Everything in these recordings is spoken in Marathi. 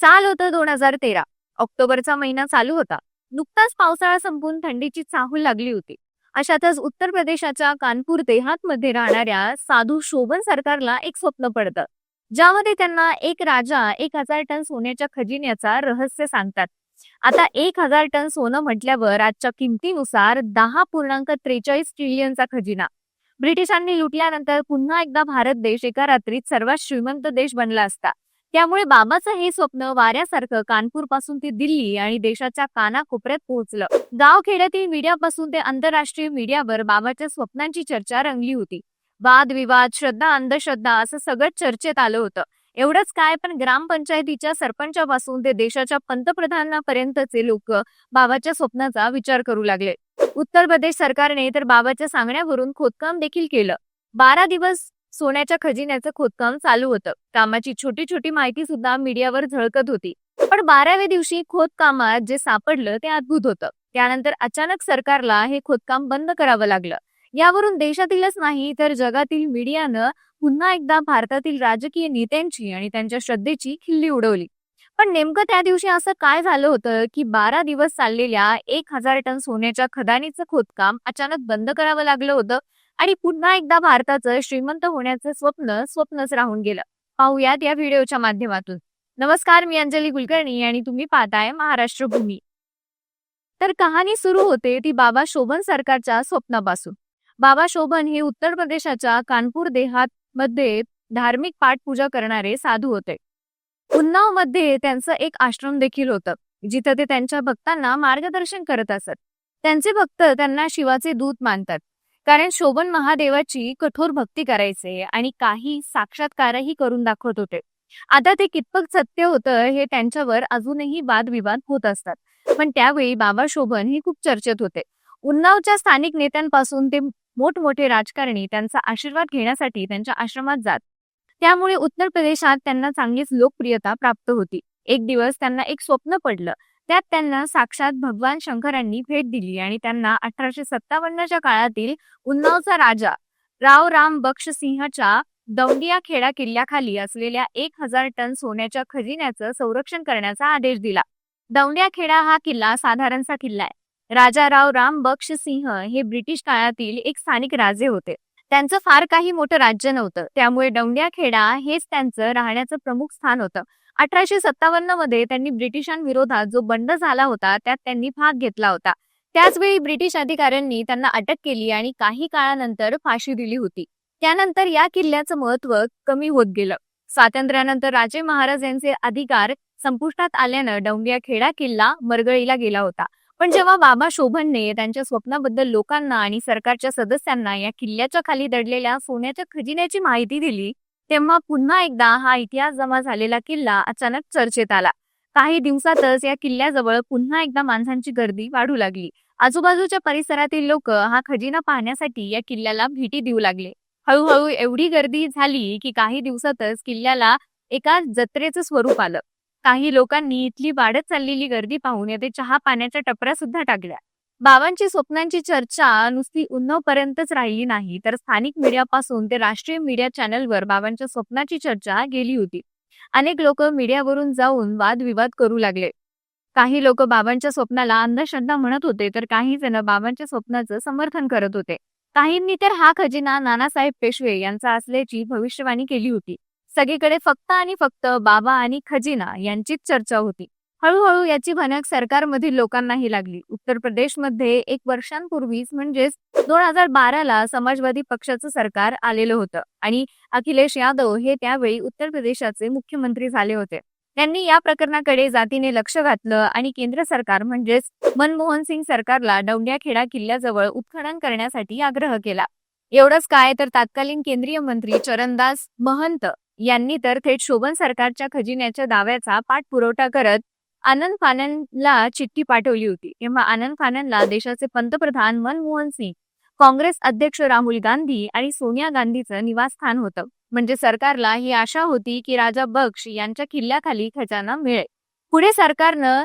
साल होतं दोन हजार तेरा. ऑक्टोबरचा महिना चालू होता. नुकताच पावसाळा संपून थंडीची चाहूल लागली होती. अशातच उत्तर प्रदेशाच्या कानपूर देहात मध्ये राहणाऱ्या साधू शोभन सरकारला एक स्वप्न पडतं. ज्यामध्ये त्यांना एक राजा एक हजार टन सोन्याच्या खजिन्याचा रहस्य सांगतात. आता एक हजार टन सोनं म्हटल्यावर आजच्या किमतीनुसार दहा पूर्णांक त्रेचाळीस ट्रिलियनचा खजिना. ब्रिटिशांनी लुटल्यानंतर पुन्हा एकदा भारत देश एका रात्रीत सर्वात श्रीमंत देश बनला असता. त्यामुळे बाबाचं हे स्वप्न वाऱ्यासारखं कानपूरपासून ते दिल्ली आणि देशाच्या कानाकोपऱ्यात पोहोचलं. गाव खेड्यातील मीडियापासून ते आंतरराष्ट्रीय मीडियावर बाबाच्या स्वप्नांची चर्चा रंगली होती. वादविवाद श्रद्धा अंधश्रद्धा असं सगळं चर्चेत आलं होतं. एवढंच काय पण ग्रामपंचायतीच्या सरपंचापासून ते देशाच्या पंतप्रधानापर्यंतचे लोक बाबाच्या स्वप्नाचा विचार करू लागले. उत्तर प्रदेश सरकारने तर बाबाच्या सांगण्यावरून खोदकाम देखील केलं. बारा दिवस सोन्याच्या खजिन्याचं खोदकाम चालू होतं. कामाची छोटी छोटी माहिती सुद्धा मीडियावर झळकत होती. पण बाराव्या दिवशी खोदकामात जे सापडलं ते अद्भुत होतं. त्यानंतर अचानक सरकारला हे खोदकाम बंद करावं लागलं. यावरून देशातीलच नाही तर जगातील मीडियानं पुन्हा एकदा भारतातील राजकीय नेत्यांची आणि त्यांच्या श्रद्धेची खिल्ली उडवली. पण नेमकं त्या दिवशी असं काय झालं होतं की बारा दिवस चाललेल्या एक हजार टन सोन्याच्या खदानीचं खोदकाम अचानक बंद करावं लागलं होतं? आणि पुन्हा एकदा भारताचं श्रीमंत होण्याचं स्वप्न स्वप्नच राहून गेलं. पाहूयात या व्हिडिओच्या माध्यमातून. नमस्कार मी अंजली कुलकर्णी आणि तुम्ही पाहताय महाराष्ट्र भूमी. तर कहाणी सुरू होते ती बाबा शोभन सरकारच्या स्वप्नापासून. बाबा शोभन हे उत्तर प्रदेशाच्या कानपूर देहात मध्ये धार्मिक पाठपूजा करणारे साधू होते. उन्नावमध्ये त्यांचं एक आश्रम देखील होतं जिथं ते त्यांच्या भक्तांना मार्गदर्शन करत असत. त्यांचे भक्त त्यांना शिवाचे दूत मानतात. कारण शोभन महादेवाची कठोर भक्ती करायचे आणि काही साक्षात्कारही करून दाखवत होते. आता ते कितपत सत्य होतं हे त्यांच्यावर अजूनही वादविवाद होत असतात. पण त्यावेळी बाबा शोभन हे खूप चर्चेत होते. उन्नावच्या स्थानिक नेत्यांपासून ते मोठमोठे राजकारणी त्यांचा आशीर्वाद घेण्यासाठी त्यांच्या आश्रमात जात. त्यामुळे उत्तर प्रदेशात त्यांना चांगलीच लोकप्रियता प्राप्त होती. एक दिवस त्यांना एक स्वप्न पडलं. त्यात त्यांना साक्षात भगवान शंकरांनी भेट दिली आणि त्यांना अठराशे सत्तावन्नच्या काळातील उन्नावचा राजा राव राम बक्ष सिंहच्या दौंडिया खेडा किल्ल्याखाली असलेल्या एक हजार टन सोन्याच्या खजिन्याचं संरक्षण करण्याचा आदेश दिला. दौंडिया खेडा हा किल्ला साधारणचा किल्ला आहे. राजा राव राम बक्ष सिंह हे ब्रिटिश काळातील एक स्थानिक राजे होते. त्यांचं फार काही मोठं राज्य नव्हतं. त्यामुळे दौंडिया खेडा हेच त्यांचं राहण्याचं प्रमुख स्थान होतं. अठराशे सत्तावन्नमध्ये त्यांनी ब्रिटिशांविरोधात जो बंड झाला होता त्यात त्यांनी भाग घेतला होता. त्याचवेळी ब्रिटिश अधिकाऱ्यांनी त्यांना अटक केली आणि काही काळानंतर फाशी दिली होती. त्यानंतर या किल्ल्याचं महत्त्व कमी होत गेलं. स्वातंत्र्यानंतर राजे महाराज यांचे अधिकार संपुष्टात आल्यानं डौंडिया खेडा किल्ला मरगळीला गेला होता. पण जेव्हा बाबा शोभनने त्यांच्या स्वप्नाबद्दल लोकांना आणि सरकारच्या सदस्यांना या किल्ल्याच्या खाली दडलेल्या सोन्याच्या खजिन्याची माहिती दिली तेव्हा पुन्हा एकदा हा इतिहास जमा झालेला किल्ला अचानक चर्चेत आला. काही दिवसातच या किल्ल्याजवळ पुन्हा एकदा माणसांची गर्दी वाढू लागली. आजूबाजूच्या परिसरातील लोक हा खजिना पाहण्यासाठी या किल्ल्याला भेटी देऊ लागले. हळूहळू एवढी गर्दी झाली की काही दिवसातच किल्ल्याला एका जत्रेचं स्वरूप आलं. काही लोकांनी इथली वाढत चाललेली गर्दी पाहून येथे चहा पाण्याच्या टपऱ्या सुद्धा टाकल्या. बाबांची स्वप्नांची चर्चा नुसती उन्नवपर्यंतच राहिली नाही तर स्थानिक मीडियापासून ते राष्ट्रीय मीडिया चॅनलवर बाबांच्या स्वप्नाची चर्चा गेली होती. अनेक लोक मीडियावरून जाऊन वादविवाद करू लागले. काही लोक बाबांच्या स्वप्नाला अंधश्रद्धा म्हणत होते तर काही जण बाबांच्या स्वप्नाचं समर्थन करत होते. काहींनी तर हा खजिना नानासाहेब पेशवे यांचा असल्याची भविष्यवाणी केली होती. सगळीकडे फक्त आणि फक्त बाबा आणि खजिना यांचीच चर्चा होती. हळूहळू याची भनक सरकारमधील लोकांनाही लागली. उत्तर प्रदेशमध्ये एक वर्षांपूर्वीच म्हणजेच दोन हजार बाराला समाजवादी पक्षाचं सरकार आलेलं होतं आणि अखिलेश यादव हे त्यावेळी उत्तर प्रदेशाचे मुख्यमंत्री झाले होते. त्यांनी या प्रकरणाकडे जातीने लक्ष घातलं आणि केंद्र सरकार म्हणजेच मनमोहन सिंग सरकारला डौंडिया खेडा किल्ल्याजवळ उत्खनन करण्यासाठी आग्रह केला. एवढंच काय तर तत्कालीन केंद्रीय मंत्री चरणदास महंत यांनी तर थेट शोभन सरकारच्या खजिन्याच्या दाव्याचा पाठपुरवठा करत आनंद फाननला चिठ्ठी पाठवली होती. तेव्हा आनंद फाननला देशाचे पंतप्रधान मनमोहन सिंग काँग्रेस अध्यक्ष राहुल गांधी आणि सोनिया गांधीचं निवासस्थान होतं. म्हणजे सरकारला ही आशा होती की राजा बक्ष यांच्या किल्ल्याखाली खजाना मिळेल. पुढे सरकारनं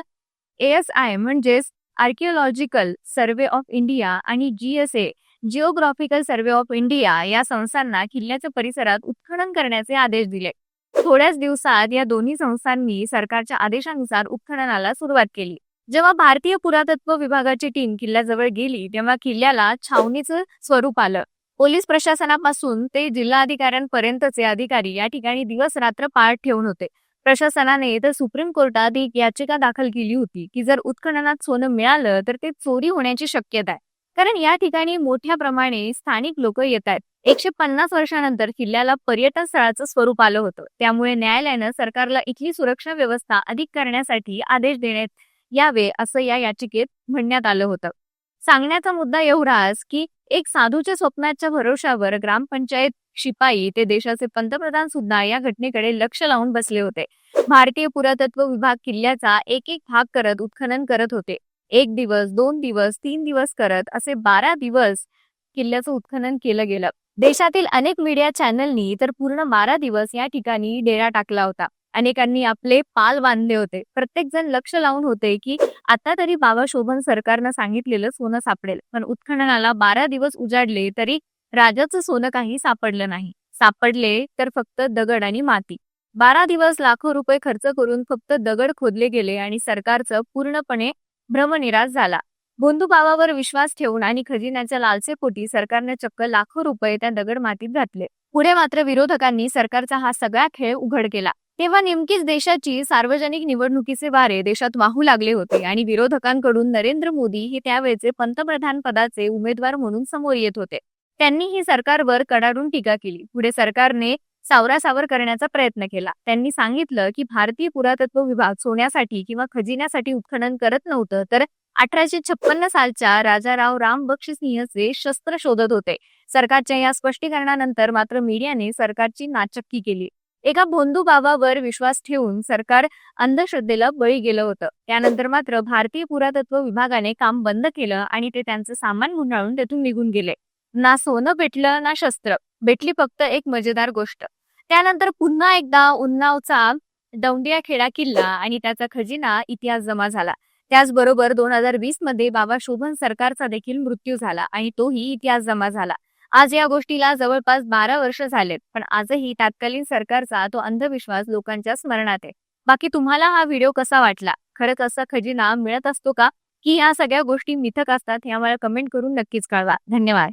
एएसआय म्हणजेच आर्किओलॉजिकल सर्वे ऑफ इंडिया आणि GSA geographical survey of India या संस्थांना किल्ल्याच्या परिसरात उत्खनन करण्याचे आदेश दिले. थोड्याच दिवसात या दोन्ही संस्थांनी सरकारच्या आदेशानुसार उत्खननाला सुरुवात केली. जेव्हा भारतीय पुरातत्व विभागाची टीम किल्ल्याजवळ गेली तेव्हा किल्ल्याला छावणीचं स्वरूप आलं. पोलीस प्रशासनापासून ते जिल्हाधिकाऱ्यांपर्यंतचे अधिकारी या ठिकाणी दिवस रात्र पाळत ठेवून होते. प्रशासनाने तर सुप्रीम कोर्टात एक याचिका दाखल केली होती की जर उत्खननात सोनं मिळालं तर ते चोरी होण्याची शक्यता आहे. कारण या ठिकाणी मोठ्या प्रमाणे स्थानिक लोक येत आहेत. एकशे पन्नास वर्षानंतर किल्ल्याला पर्यटन स्थळाचं स्वरूप आलं होतं. त्यामुळे न्यायालयानं सरकारला इथली सुरक्षा व्यवस्था अधिक करण्यासाठी आदेश देण्यात यावे असं या याचिकेत म्हणण्यात आलं होतं. सांगण्याचा मुद्दा एवढाच की एक साधूच्या स्वप्नाच्या भरोशावर ग्रामपंचायत शिपाई ते देशाचे पंतप्रधान सुद्धा या घटनेकडे लक्ष लावून बसले होते. भारतीय पुरातत्व विभाग किल्ल्याचा एक एक भाग करत उत्खनन करत होते. एक दिवस दोन दिवस तीन दिवस करत असे बारा दिवस किल्ल्याचं उत्खनन केलं गेलं. देशातील अनेक मीडिया चॅनलनी तर पूर्ण बारा दिवस या ठिकाणी डेरा टाकला होता. अनेकांनी आपले पाल बांधले होते. प्रत्येक जण लक्ष लावून होते की आता तरी बाबा शोभन सरकारनं सांगितलेलं सोनं सापडेल. पण उत्खननाला बारा दिवस उजाडले तरी राजाचं सोनं काही सापडलं नाही. सापडले तर फक्त दगड आणि माती. बारा दिवस लाखो रुपये खर्च करून फक्त दगड खोदले गेले आणि सरकारचं पूर्णपणे भ्रमनिराश झाला. बंधुभावावर विश्वास ठेवून आणि खजिन्याच्या लालसेपोटी सरकारने चक्क लाखो रुपये त्या दगड मातीत घातले. पुढे मात्र विरोधकांनी सरकारचा हा सगळा खेळ उघड केला. तेव्हा नेमकीच देशाची सार्वजनिक निवडणुकीचे वारे देशात वाहू लागले होते आणि विरोधकांकडून नरेंद्र मोदी हे त्यावेळेचे पंतप्रधान पदाचे उमेदवार म्हणून समोर येत होते. त्यांनी ही सरकारवर कडाडून टीका केली. पुढे सरकारने सावरासावर करण्याचा प्रयत्न केला. त्यांनी सांगितलं की भारतीय पुरातत्व विभाग सोन्यासाठी किंवा खजिन्यासाठी उत्खनन करत नव्हतं तर अठराशे छप्पन्न सालच्या राजाराव राम बक्षसिंहचे शस्त्र शोधत होते. सरकारच्या या स्पष्टीकरणानंतर मात्र मीडियाने सरकारची नाचक्की केली. एका भोंदू बाबावर विश्वास ठेवून सरकार अंधश्रद्धेला बळी गेलं होतं. त्यानंतर मात्र भारतीय पुरातत्व विभागाने काम बंद केलं आणि ते त्यांचं सामान गुंडाळून तेथून निघून गेले. ना सोनं भेटलं ना शस्त्र. भेटली फक्त एक मजेदार गोष्ट. त्यानंतर पुन्हा एकदा उन्नावचा दौंडिया खेडा किल्ला आणि त्याचा खजिना इतिहास जमा झाला. त्याचबरोबर दोन हजार वीसमध्ये बाबा शोभन सरकारचा देखील मृत्यू झाला आणि तोही इतिहास जमा झाला. आज या गोष्टीला जवळपास बारा वर्ष झालेत पण आजही तत्कालीन सरकारचा तो अंधविश्वास लोकांच्या स्मरणात आहे. बाकी तुम्हाला हा व्हिडिओ कसा वाटला? खरंच असा खजिना मिळत असतो का? की या सगळ्या गोष्टी मिथक असतात हे आम्हाला कमेंट करून नक्कीच कळवा. धन्यवाद.